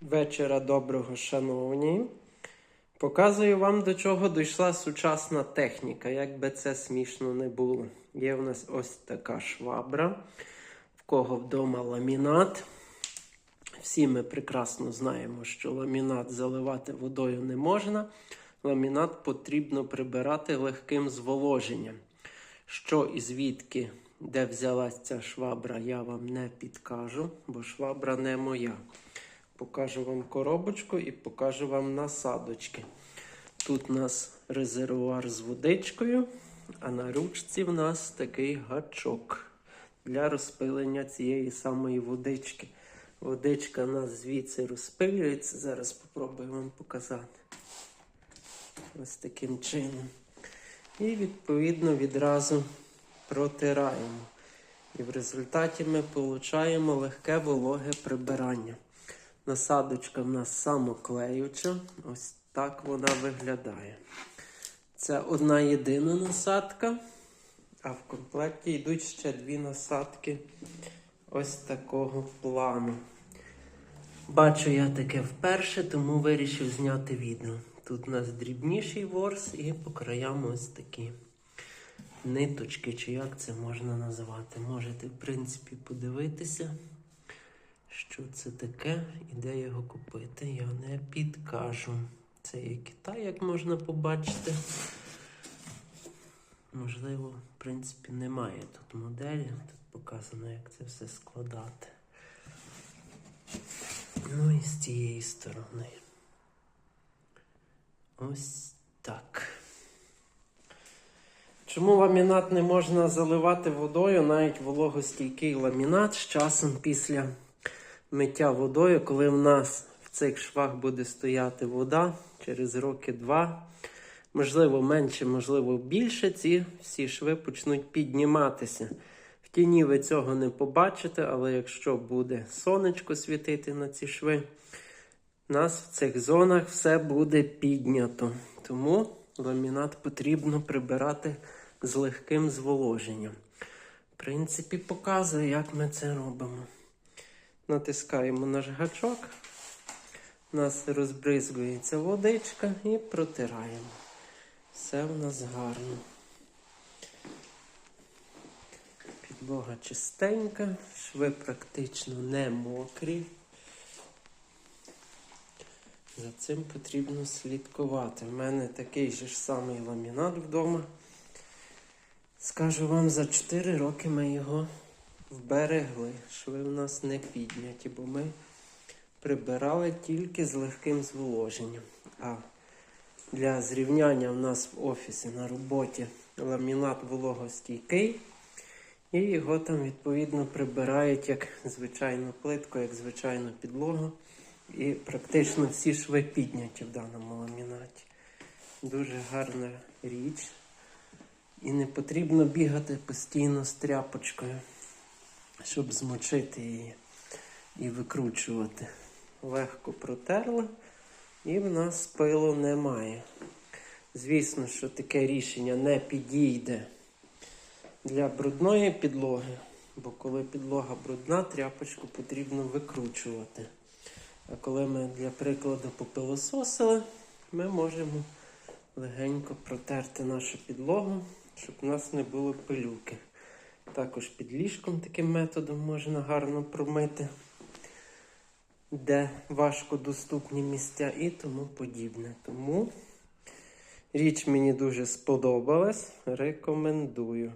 Вечора доброго, шановні. Показую вам, до чого дійшла сучасна техніка, як би це смішно не було. Є в нас ось така швабра, в кого вдома ламінат. Всі ми прекрасно знаємо, що ламінат заливати водою не можна. Ламінат потрібно прибирати легким зволоженням. Що і звідки, де взялась ця швабра, я вам не підкажу, бо швабра не моя. Покажу вам коробочку і покажу вам насадочки. Тут у нас резервуар з водичкою, а на ручці в нас такий гачок для розпилення цієї самої водички. Водичка у нас звідси розпилюється. Зараз спробую вам показати. Ось таким чином. І відповідно відразу протираємо. І в результаті ми отримуємо легке вологе прибирання. Насадочка в нас самоклеюча. Ось так вона виглядає. Це одна єдина насадка, а в комплекті йдуть ще дві насадки ось такого плану. Бачу я таке вперше, тому вирішив зняти відео. Тут у нас дрібніший ворс і по краям ось такі ниточки, чи як це можна називати. Можете, в принципі, подивитися, що це таке і де його купити. Я не підкажу. Це є Китай, як можна побачити. Можливо, в принципі, немає тут моделі. Тут показано, як це все складати. Ну і з цієї сторони. Ось так. Чому ламінат не можна заливати водою, навіть вологостійкий ламінат з часом після миття водою, коли в нас в цих швах буде стояти вода через роки два, можливо, менше, можливо, більше, ці всі шви почнуть підніматися. В тіні ви цього не побачите, але якщо буде сонечко світити на ці шви, у нас в цих зонах все буде піднято. Тому ламінат потрібно прибирати з легким зволоженням. В принципі, показую, як ми це робимо. Натискаємо наш гачок, у нас розбризгується водичка і протираємо. Все в нас гарно. Підлога чистенька, шви практично не мокрі. За цим потрібно слідкувати. У мене такий же ж самий ламінат вдома. Скажу вам, за 4 роки ми його вберегли. Шви в нас не підняті, бо ми прибирали тільки з легким зволоженням. А для зрівняння в нас в офісі на роботі ламінат вологостійкий. І його там відповідно прибирають як звичайну плитку, як звичайну підлогу. І практично всі шви підняті в даному ламінаті. Дуже гарна річ. І не потрібно бігати постійно з тряпочкою, щоб змочити її і викручувати. Легко протерли, і в нас пилу немає. Звісно, що таке рішення не підійде для брудної підлоги, бо коли підлога брудна, тряпочку потрібно викручувати. А коли ми, для прикладу, попилососили, ми можемо легенько протерти нашу підлогу, щоб у нас не було пилюки. Також під ліжком таким методом можна гарно промити, де важко доступні місця і тому подібне. Тому річ мені дуже сподобалась. Рекомендую.